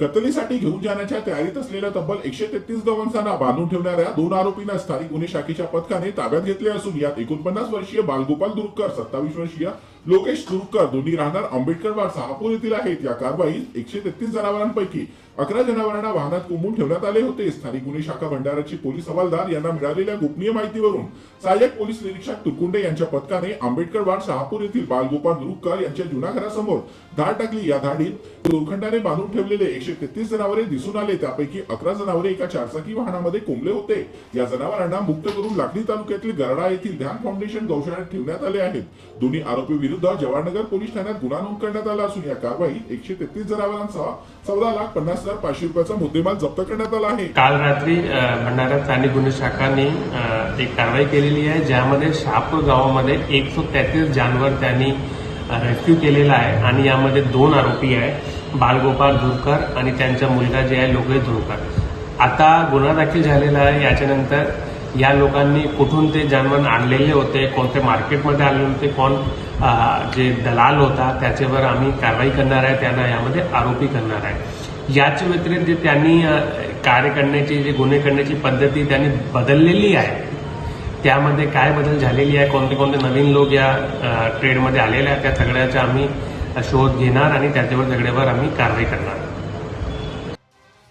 कतलीसाठी घेऊन जाण्याच्या तयारीत असलेल्या तब्बल एकशे तेहतीस गवंसांना बांधून ठेवणाऱ्या दोन आरोपींना स्थानिक गुन्हे शाखेच्या पथकाने ताब्यात घेतले असून यात एकोणपन्नास वर्षीय बालगोपाल दुरुक्कर सत्तावीस वर्षीय लोकेश तुरुकर दोन्ही राहणार आंबेडकर बाग शहापूर येथील आहेत. या कारवाईत एकशे तेहतीस जनावरांपैकी अकरा जनावरांना वाहनात कोंबून ठेवण्यात आले होते. स्थानिक गुन्हे शाखा भंडाराचे पोलीस हवालदार यांना मिळालेल्या गोपनीय माहितीवरून सहाय्यक पोलीस निरीक्षक तुरकुंडे यांच्या पथकाने आंबेडकर वाड शहापूर येथील बालगोपाल दुरुक्कर यांच्या जुना घरासमोर धाड टाकली. या धाडीत दोरखंडाने बांधून ठेवलेले एकशे तेहतीस जनावरे दिसून आले. त्यापैकी अकरा जनावरे एका चारचाकी वाहनामध्ये कोंबले होते. या जनावरांना मुक्त करून लाखनी तालुक्यातील गरडा येथील ध्यान फाउंडेशन गौशाळ्यात ठेवण्यात आले आहेत. दोन्ही आरोपी विरुद्ध जवाहरनगर पोलीस ठाण्यात गुन्हा नोंद करण्यात आला असून या कारवाईत एकशे तेहतीस जनावरांसह चौदा लाख पन्नास हजार पाचशे रुपयाचा मुद्देमाल जप्त करण्यात आला आहे. काल रात्री भंडारा स्थानिक गुन्हे शाखाने एक कारवाई केलेली आहे ज्यामध्ये शहापूर गावामध्ये एकशे तेहतीस जानवर त्यांनी रेस्क्यू केलेला आहे आणि यामध्ये दोन आरोपी आहे बालगोपाल धुरकर आणि त्यांचा मुलगा जे आहे लोकेश धुरकर. आता गुन्हा दाखल झालेला आहे याच्यानंतर या लोकांनी कुठून ते जनमन आणलेले होते कोणते मार्केटमध्ये आले होते कोण जे दलाल होता त्याच्यावर आम्ही कारवाई करणार आहे त्यांना यामध्ये आरोपी करणार आहे. याच व्यतिरिक्त जे त्यांनी कार्य करण्याची जे गुन्हे करण्याची पद्धती त्यांनी बदललेली आहे त्यामध्ये काय बदल झालेली आहे कोणते कोणते नवीन लोक या ट्रेडमध्ये आलेले आहेत त्या सगळ्याचा आम्ही शोध घेणार आणि त्याच्यावर सगळ्यावर आम्ही कारवाई करणार.